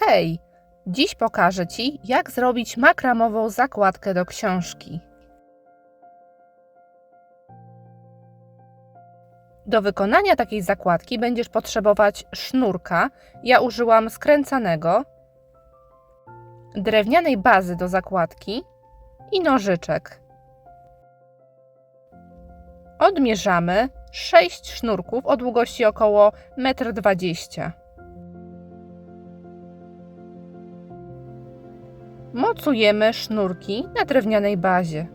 Hej! Dziś pokażę Ci, jak zrobić makramową zakładkę do książki. Do wykonania takiej zakładki będziesz potrzebować sznurka. Ja użyłam skręcanego, drewnianej bazy do zakładki i nożyczek. Odmierzamy 6 sznurków o długości około 1,20 m. Mocujemy sznurki na drewnianej bazie.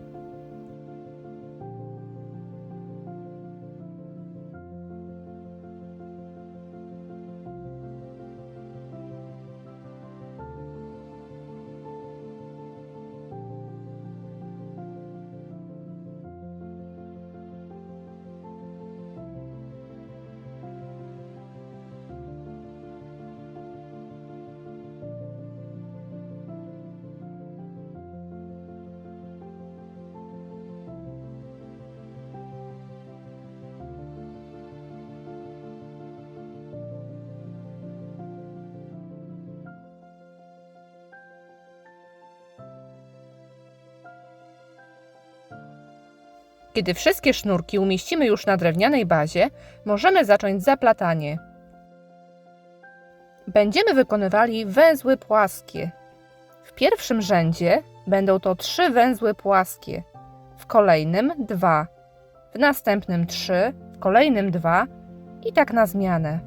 Kiedy wszystkie sznurki umieścimy już na drewnianej bazie, możemy zacząć zaplatanie. Będziemy wykonywali węzły płaskie. W pierwszym rzędzie będą to trzy węzły płaskie, w kolejnym dwa, w następnym trzy, w kolejnym dwa i tak na zmianę.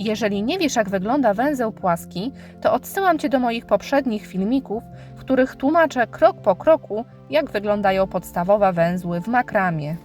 Jeżeli nie wiesz, jak wygląda węzeł płaski, to odsyłam Cię do moich poprzednich filmików, w których tłumaczę krok po kroku, jak wyglądają podstawowe węzły w makramie.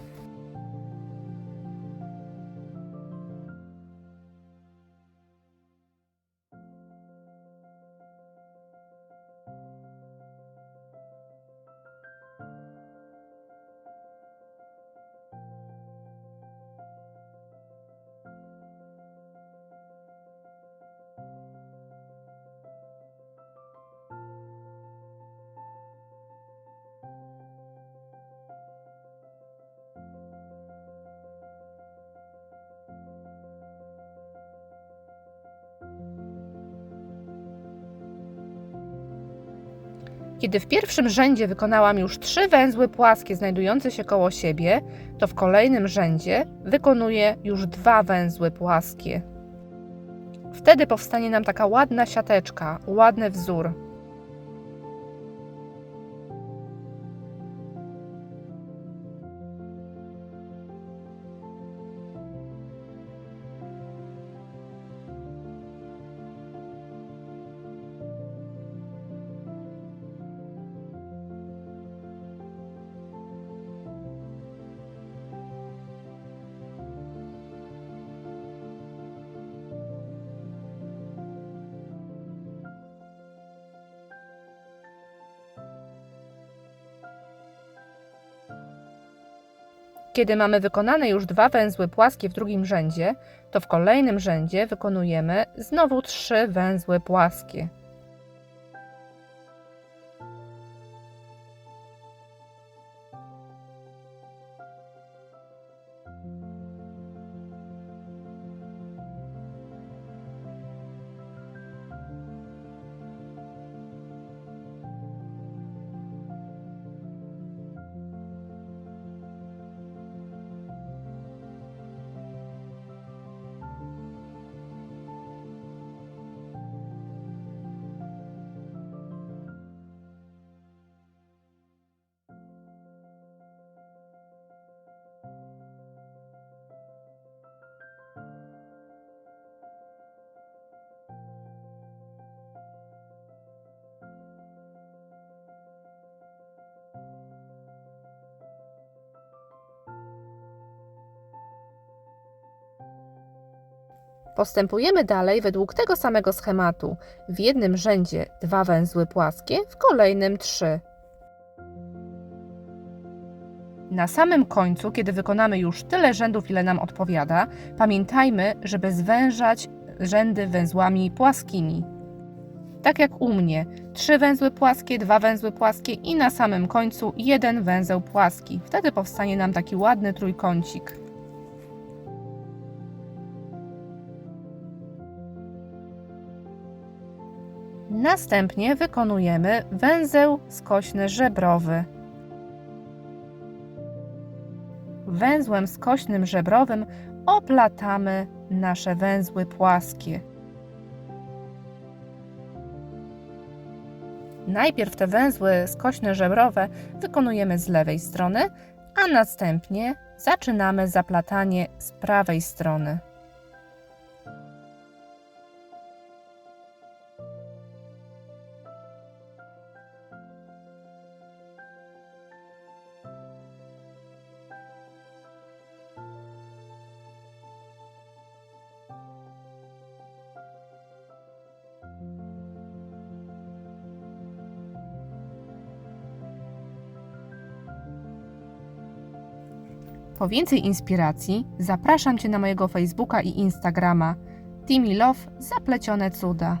Kiedy w pierwszym rzędzie wykonałam już trzy węzły płaskie znajdujące się koło siebie, to w kolejnym rzędzie wykonuję już dwa węzły płaskie. Wtedy powstanie nam taka ładna siateczka, ładny wzór. Kiedy mamy wykonane już dwa węzły płaskie w drugim rzędzie, to w kolejnym rzędzie wykonujemy znowu trzy węzły płaskie. Postępujemy dalej według tego samego schematu. W jednym rzędzie dwa węzły płaskie, w kolejnym trzy. Na samym końcu, kiedy wykonamy już tyle rzędów, ile nam odpowiada, pamiętajmy, żeby zwężać rzędy węzłami płaskimi. Tak jak u mnie, trzy węzły płaskie, dwa węzły płaskie i na samym końcu jeden węzeł płaski. Wtedy powstanie nam taki ładny trójkącik. Następnie wykonujemy węzeł skośny żebrowy. Węzłem skośnym żebrowym oplatamy nasze węzły płaskie. Najpierw te węzły skośne żebrowe wykonujemy z lewej strony, a następnie zaczynamy zaplatanie z prawej strony. Po więcej inspiracji zapraszam Cię na mojego Facebooka i Instagrama Timmy Love Zaplecione Cuda.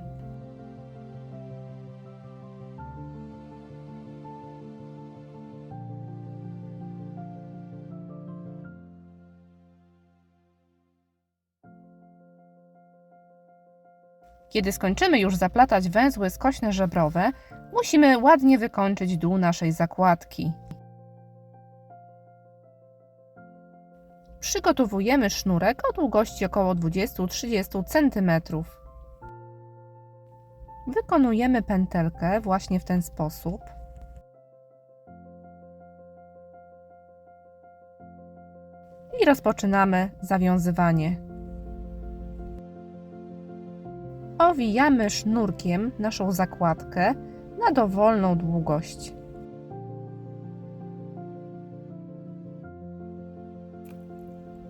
Kiedy skończymy już zaplatać węzły skośne żebrowe, musimy ładnie wykończyć dół naszej zakładki. Przygotowujemy sznurek o długości około 20-30 cm. Wykonujemy pętelkę właśnie w ten sposób. I rozpoczynamy zawiązywanie. Owijamy sznurkiem naszą zakładkę na dowolną długość.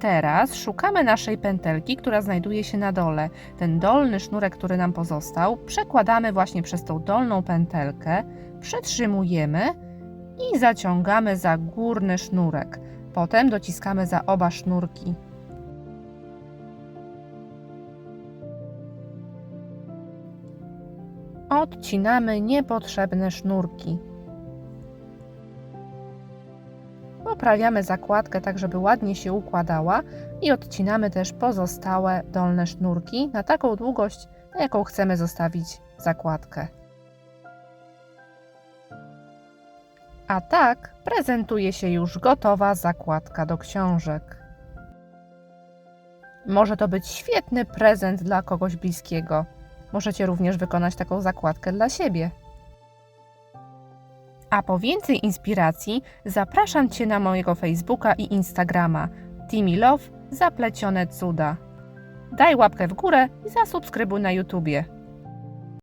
Teraz szukamy naszej pętelki, która znajduje się na dole. Ten dolny sznurek, który nam pozostał, przekładamy właśnie przez tą dolną pętelkę, przytrzymujemy i zaciągamy za górny sznurek. Potem dociskamy za oba sznurki. Odcinamy niepotrzebne sznurki. Poprawiamy zakładkę tak, żeby ładnie się układała i odcinamy też pozostałe dolne sznurki na taką długość, na jaką chcemy zostawić zakładkę. A tak prezentuje się już gotowa zakładka do książek. Może to być świetny prezent dla kogoś bliskiego. Możecie również wykonać taką zakładkę dla siebie. A po więcej inspiracji zapraszam Cię na mojego Facebooka i Instagrama Timmy Love Zaplecione Cuda. Daj łapkę w górę i zasubskrybuj na YouTubie.